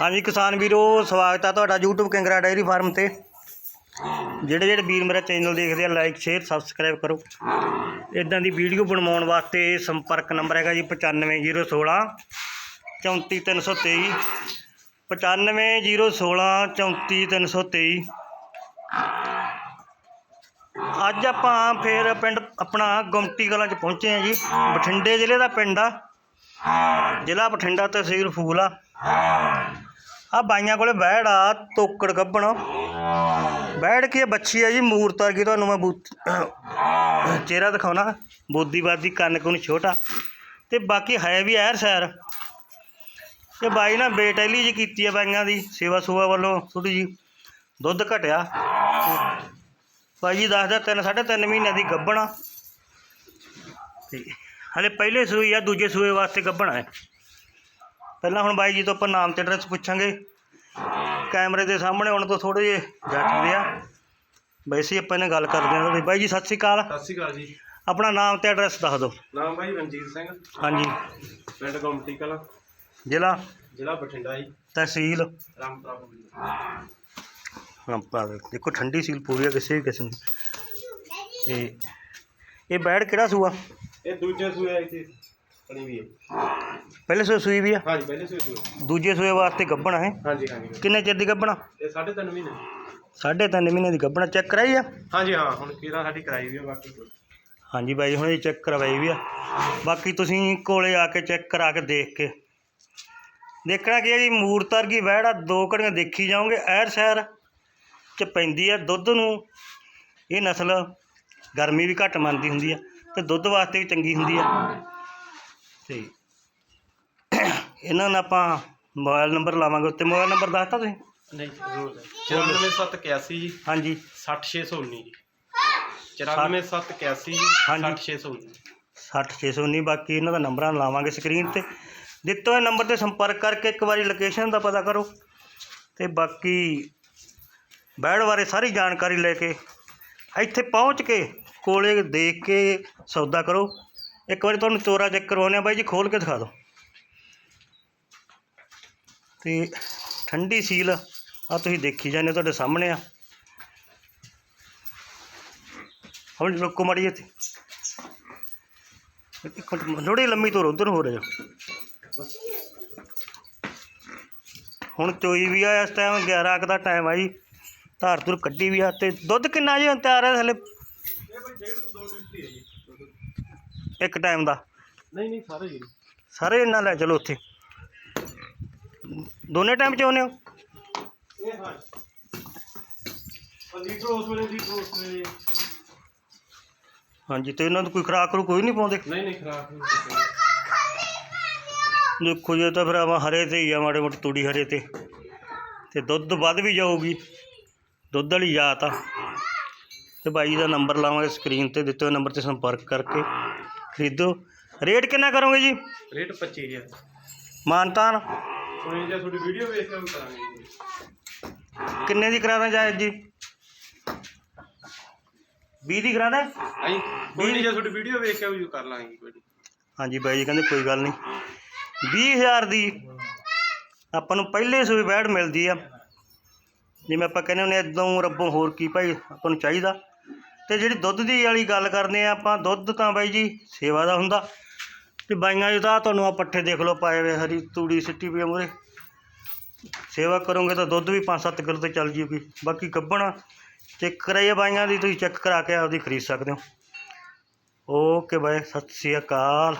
ਹਾਂਜੀ ਕਿਸਾਨ ਵੀਰੋ, ਸਵਾਗਤ ਆ ਤੁਹਾਡਾ YouTube ਕਿੰਗਰਾ ਡਾਇਰੀ ਫਾਰਮ ਤੇ। ਜਿਹੜੇ ਜਿਹੜੇ ਵੀਰ ਮੇਰਾ ਚੈਨਲ ਦੇਖਦੇ ਆ ਲਾਈਕ ਸ਼ੇਅਰ ਸਬਸਕ੍ਰਾਈਬ ਕਰੋ। ਇਦਾਂ ਦੀ ਵੀਡੀਓ ਬਣਵਾਉਣ ਵਾਸਤੇ ਸੰਪਰਕ ਨੰਬਰ ਹੈਗਾ ਜੀ 95016 34323 95016 34323 ਅੱਜ ਆਪਾਂ ਫੇਰ ਪਿੰਡ ਆਪਣਾ ਗੁਮਟੀ ਕਲਾਂ ਚ ਪਹੁੰਚੇ ਆ ਜੀ। ਬਠਿੰਡੇ ਜ਼ਿਲ੍ਹੇ ਦਾ ਪਿੰਡ ਆ। ਜ਼ਿਲ੍ਹਾ ਬਠਿੰਡਾ ਤਹਿਸੀਲ ਫੂਲ। ਆ ਬਾਈਆਂ ਕੋਲੇ ਬੈੜ ਆ ਤੋਕੜ ਗੱਬਣ। ਬੈੜ ਕੀ ਬੱਚੀ ਆ ਜੀ ਮੂਰਤ ਵਰਗੀ ਤੁਹਾਨੂੰ ਮੈਂ ਬੂਤ ਚਿਹਰਾ ਦਿਖਾਉਣਾ। ਬੋਦੀਵਾਦੀ ਕੰਨ ਕੁੰਨ ਛੋਟਾ। ਤੇ ਬਾਕੀ ਹੈ ਵੀ ਐਰ ਸੈਰ। ਤੇ ਬਾਈ ਨਾ ਬੇਟੈਲੀ ਜੀ ਕੀਤੀ ਆ ਬਾਈਆਂ ਦੀ ਸੇਵਾ ਸੁਵਾ ਵੱਲੋਂ ਥੋੜੀ ਜੀ ਦੁੱਧ ਘਟਿਆ। ਬਾਈ ਜੀ ਦੱਸਦਾ ਤਿੰਨ ਸਾਢੇ ਤਿੰਨ ਮਹੀਨੇ ਦੀ ਗੱਬਣ ਤੇ ਹਲੇ ਪਹਿਲੇ ਸੂਈ ਆ ਦੂਜੇ ਸੂਏ ਵਾਸਤੇ ਗੱਬਣ ਹੈ ਪਹਿਲਾਂ ਹੁਣ ਬਾਈ ਜੀ ਤੋਂ ਆਪਾਂ ਨਾਮ ਤੇ ਐਡਰੈਸ ਪੁੱਛਾਂਗੇ। ਕੈਮਰੇ ਦੇ ਸਾਹਮਣੇ ਹੁਣ ਤੋਂ ਥੋੜੇ ਜਿਹੇ ਜੱਟਦੇ ਆ। ਵੈਸੇ ਆਪਾਂ ਨੇ ਗੱਲ ਕਰਦੇ ਹਾਂ। ਬਾਈ ਜੀ ਸਤਿ ਸ਼੍ਰੀ ਅਕਾਲ। ਸਤਿ ਸ਼੍ਰੀ ਅਕਾਲ ਜੀ। ਆਪਣਾ ਨਾਮ ਤੇ ਐਡਰੈਸ ਦੱਸ ਦਿਓ। ਨਾਮ ਭਾਈ ਰਣਜੀਤ ਸਿੰਘ। ਹਾਂਜੀ। ਪਿੰਡ ਗੌਮਟੀ ਕਲਾਂ। ਜ਼ਿਲ੍ਹਾ? ਜ਼ਿਲ੍ਹਾ ਬਠਿੰਡਾ ਜੀ। ਤਹਿਸੀਲ? ਰਾਮਪੁਰਾ। ਆਪਾਂ ਦੇਖੋ ਠੰਡੀ ਸੀਲ ਪੂਰੀ ਆ ਕਿਸੇ ਵੀ ਕਿਸਮ ਦੀ। ਤੇ ਇਹ ਬੈੜ ਕਿਹੜਾ ਸੂਆ? ਇਹ ਦੂਜੇ ਸੂਏ ਇੱਥੇ ਬਣੀ ਵੀ ਹੈ। ਪਹਿਲੇ ਸੂਏ ਸੂਈ ਵੀ ਆ? ਹਾਂਜੀ ਪਹਿਲੇ ਸੂਏ ਸੂਏ। ਦੂਜੇ ਸੂਏ ਵਾਸਤੇ ਗੱਬਣਾ ਹੈ। ਹਾਂਜੀ ਹਾਂਜੀ ਕਿੰਨੇ ਚਿਰ ਦੀ ਗੱਬਣਾ? ਇਹ ਸਾਢੇ ਤਿੰਨ ਮਹੀਨੇ। ਸਾਢੇ ਤਿੰਨ ਮਹੀਨੇ ਦੀ ਗੱਬਣਾ। ਚੈੱਕ ਕਰਾਈ ਆ? ਹਾਂਜੀ ਹਾਂ ਹੁਣ ਕਿਹੜਾ ਸਾਡੀ ਕਰਾਈ ਵੀ ਹੈ ਬਾਕੀ। ਹਾਂਜੀ ਬਾਈ ਹੁਣ ਇਹ ਚੈੱਕ ਕਰਵਾਈ ਵੀ ਆ। ਬਾਕੀ ਤੁਸੀਂ ਕੋਲੇ ਆ ਕੇ ਚੈੱਕ ਕਰਾ ਕੇ ਦੇਖ ਕੇ। ਦੇਖਣਾ ਕੀ ਹੈ ਜੀ ਮੂਰਤ ਵਰਗੀ ਵਹਿੜਾ ਦੋ ਘੜੀਆਂ ਦੇਖੀ ਜਾਓਗੇ ਐਰ ਸ਼ਹਿਰ ਚ ਪੈਂਦੀ ਆ ਦੁੱਧ ਨੂੰ। ਇਹ ਨਸਲ ਗਰਮੀ ਵੀ ਘੱਟ ਮੰਨਦੀ ਹੁੰਦੀ ਆ। ਤੇ ਦੁੱਧ ਵਾਸਤੇ ਵੀ ਚੰਗੀ ਹੁੰਦੀ ਆ। ਤੇ ਇਹਨਾਂ ਨੂੰ ਆਪਾਂ ਮੋਬਾਈਲ ਨੰਬਰ ਲਾਵਾਂਗੇ ਉੱਤੇ ਮੋਬਾਈਲ ਨੰਬਰ ਦੱਸਤਾ ਤੁਸੀਂ? ਨਹੀਂ ਰੋਜ਼ 94781 ਜੀ। ਹਾਂਜੀ। 60619 ਜੀ। 94781 ਜੀ ਹਾਂਜੀ। 60619 60619 ਬਾਕੀ ਇਹਨਾਂ ਦਾ ਨੰਬਰਾਂ ਲਾਵਾਂਗੇ ਸਕਰੀਨ ਤੇ। ਦਿੱਤੇ ਹੋਏ ਨੰਬਰ ਤੇ ਸੰਪਰਕ ਕਰਕੇ ਇੱਕ ਵਾਰੀ ਲੋਕੇਸ਼ਨ ਦਾ ਪਤਾ ਕਰੋ। ਤੇ ਬਾਕੀ ਬੈੜ ਬਾਰੇ ਸਾਰੀ ਜਾਣਕਾਰੀ ਲੈ ਕੇ ਇੱਥੇ ਪਹੁੰਚ ਕੇ ਕੋਲੇ ਦੇਖ ਕੇ ਸੌਦਾ ਕਰੋ। ਇੱਕ ਵਾਰੀ ਤੁਹਾਨੂੰ ਚੋਰਾ ਚੈੱਕ ਕਰਵਾਉਂਦੇ ਆ ਬਾਈ ਜੀ ਖੋਲ ਕੇ ਦਿਖਾ ਦਿਓ। ਤੇ ਠੰਡੀ ਸੀਲ ਆ ਤੁਸੀਂ ਦੇਖੀ ਜਾਂਦੇ ਹੋ, ਤੁਹਾਡੇ ਸਾਹਮਣੇ ਆ। ਹੁਣ ਰੁਕੋ ਮਾੜੀ ਇੱਥੇ। ਇੱਕ ਮਿੰਟ ਥੋੜੀ ਲੰਮੀ ਤੋਰ ਉਧਰ ਹੋ ਰਿਹਾ ਹੁਣ ਚੋਈ ਵੀ ਆ ਇਸ ਟਾਈਮ 11 ਕੁ ਦਾ ਟਾਈਮ ਆ ਜੀ। ਧਾਰ ਧੁਰ ਕੱਢੀ ਵੀ ਆ ਤੇ ਦੁੱਧ ਕਿੰਨਾ ਜੀ ਤਿਆਰ ਹੈ ਹਲੇ? ਡੇਢ ਤੋਂ ਦੋ ਲੀਟਰ ਹੀ ਹੈ ਜੀ। ਇੱਕ ਟਾਈਮ ਦਾ? ਨਹੀਂ ਨਹੀਂ ਸਾਰੇ ਜੀ ਸਾਰੇ ਇਹਨਾਂ ਲੈ ਚਲੋ ਉੱਥੇ। ਦੋਨੇ ਟਾਈਮ ਚਾਹੁੰਦੇ ਹੋ? ਇਹ ਹਾਂ ਲੀਟਰ ਉਸ ਵੇਲੇ ਲੀਟਰ ਉਸ ਵੇਲੇ। ਹਾਂਜੀ ਤੇ ਇਹਨਾਂ ਨੂੰ ਕੋਈ ਖਰਾਕ ਰੂ ਕੋਈ ਨਹੀਂ ਪਾਉਂਦੇ? ਨਹੀਂ ਨਹੀਂ ਖਰਾਬ ਨਹੀਂ ਦੇਖੋ ਜੇ ਤਾਂ ਫਿਰ ਆਵਾਂ ਹਰੇ ਤੇ ਹੀ ਆ ਮਾੜੇ ਮੋਟੇ ਤੂੜੀ ਹਰੇ ਤੇ। ਤੇ ਦੁੱਧ ਵੱਧ ਵੀ ਜਾਊਗੀ। ਦੁੱਧ ਵਾਲੀ ਜਾਤ ਆ। ਤੇ ਬਾਈ ਦਾ ਨੰਬਰ ਲਾਵਾਂਗੇ ਸਕਰੀਨ ਤੇ ਦਿੱਤੇ ਹੋਏ ਨੰਬਰ ਤੇ ਸੰਪਰਕ ਕਰਕੇ। ਖਰੀਦੋ। ਰੇਟ ਕਿੰਨਾ ਕਰੋਗੇ ਜੀ? ਰੇਟ 25000 ਮਾਨਤਾਨ। ਹੁਣ ਜੇ ਤੁਹਾਡੀ ਵੀਡੀਓ ਵੇਖ ਕੇ ਕਰਾਂਗੇ ਜੀ। ਕਿੰਨੇ ਦੀ ਕਰਾ ਦਾਂ ਜਾਇਜ਼ ਜੀ? 20 ਦੀ ਕਰਾ ਦਾਂ ਆਈ ਕੋਈ ਨਹੀਂ ਜੇ ਤੁਹਾਡੀ ਵੀਡੀਓ ਵੇਖ ਕੇ ਵੀ ਕਰ ਲਾਂਗੇ ਕੋਈ ਨੀ। ਹਾਂਜੀ ਬਾਈ ਜੀ ਕਹਿੰਦੇ ਕੋਈ ਗੱਲ ਨਹੀਂ 20000 ਦੀ ਆਪਾਂ ਨੂੰ ਪਹਿਲੇ ਸੂਈ ਬੈੜ ਮਿਲਦੀ ਆ। ਜਿਵੇਂ ਆਪਾਂ ਕਹਿੰਦੇ ਹੁੰਦੇ ਇਦੋਂ ਰੱਬੋਂ ਹੋਰ ਕੀ ਭਾਈ ਆਪਾਂ ਨੂੰ ਚਾਹੀਦਾ। ਤੇ ਜਿਹੜੀ ਦੁੱਧ ਦੀ ਵਾਲੀ ਗੱਲ ਕਰਨੇ ਆ ਆਪਾਂ, ਦੁੱਧ ਤਾਂ ਬਾਈ ਜੀ ਸੇਵਾ ਦਾ ਹੁੰਦਾ। ਤੇ ਬਾਈਆਂ ਜੀ ਤਾਂ ਤੁਹਾਨੂੰ ਆ ਪੱਠੇ ਦੇਖ ਲਓ, ਪਾਏ ਵੇ ਹਰੀ ਤੂੜੀ ਸਿੱਟੀ ਪਈ ਮੂਰੇ ਸੇਵਾ ਕਰੋਗੇ ਤਾਂ ਦੁੱਧ ਵੀ 5-7 ਕਿਲੋ ਤੇ ਚੱਲ ਜੂਗੀ। ਬਾਕੀ ਗੱਬਣ ਚੈੱਕ ਕਰਾਈਏ ਬਾਈਆਂ ਦੀ, ਤੁਸੀਂ ਚੈੱਕ ਕਰਾ ਕੇ ਆਪਦੀ ਖਰੀਦ ਸਕਦੇ ਹੋ। ਓਕੇ ਬਾਈ, ਸਤਿ ਸ਼੍ਰੀ ਅਕਾਲ।